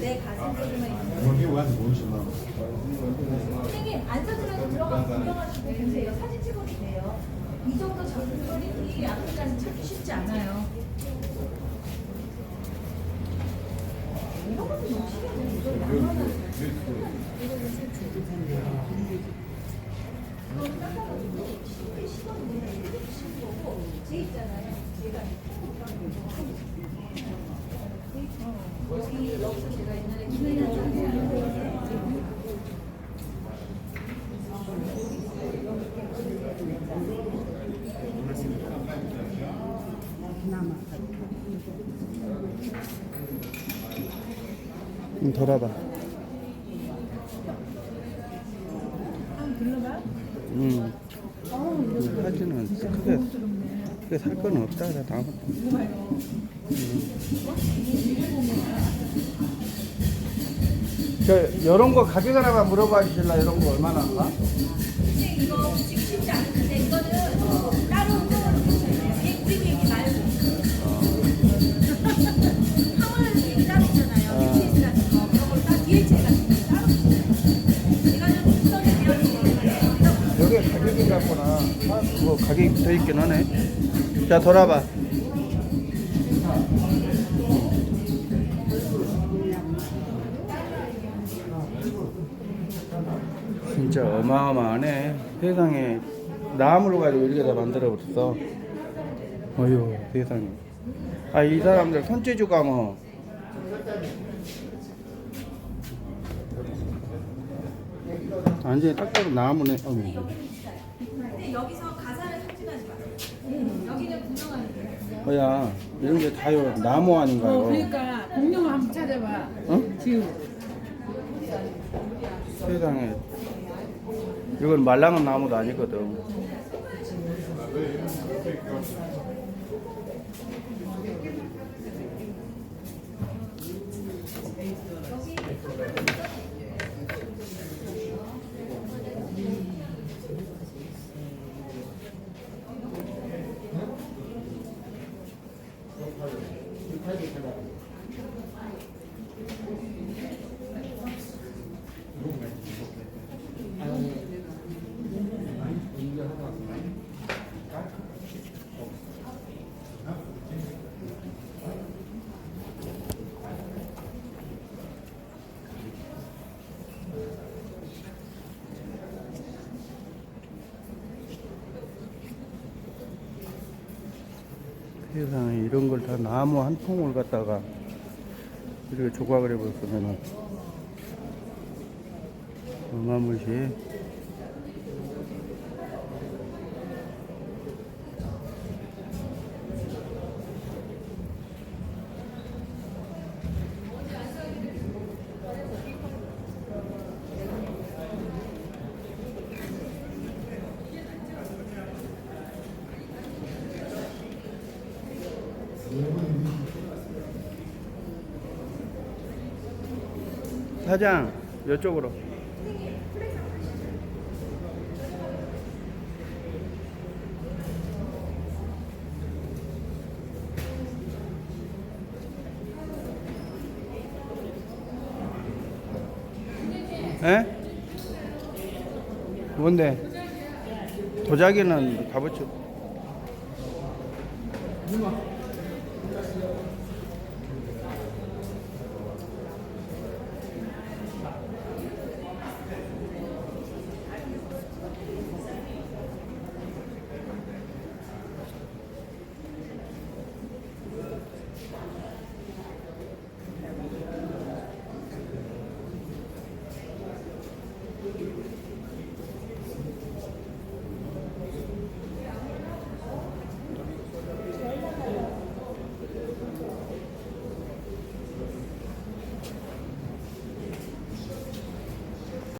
내 가슴 있는 여기 와서 보시면 선생님 앉아서라도 들어가 구경하시고 보세요. 사진 찍어도 돼요. 이 정도 작은 퀄리티 아프리카는 찾기 쉽지 않아요. 이런 것도. 이거 양말은 이거는 깎아가지고 쉽게 씹어도 돼요. 이렇게 씹는 거고 쟤 있잖아요. 제가 여기 여기서 제가 옛날에 기내는 좀 덜어봐. 음. 사진은 크게 크게 살 건 없다. 다 나무. 저 이런 거 가격 하나만 물어봐 주실라 이런 거 얼마나 할까? 근데 이거 지금 쉽지 않은데 이거는 따로 운동을 보셔야 돼요. 우리 얘기 말고. 하원 얘기 따로 있잖아요. BTS 같은 거. 그런 걸딱 DHL 같은 거 따로 있어요. 제가 좀 구성에 대한 거 여기 가격이 같구나. 아, 그거 가격이 붙어 있긴 하네. 자, 돌아봐. 진짜 어마어마하네. 세상에 나무로 가지고 이렇게 다 만들어 버렸어. 어휴, 세상에. 아, 이 사람들 손재주가 뭐. 완전히 딱 봐도 나무네. 어머. 근데 여기서 가사를 삭제하지 마세요. 여기는 구성하는 거예요. 뭐야 이런 게 다요 나무 아닌가요? 어, 그러니까 공룡 한번 찾아봐. 어? 지금 세상에 이건 말랑한 나무도 아니거든. 세상에 이런 걸 다 나무 한 통을 갖다가 이렇게 조각을 해버렸으면 어마무시 사장 이쪽으로 에? 뭔데? 도자기는 가보죠.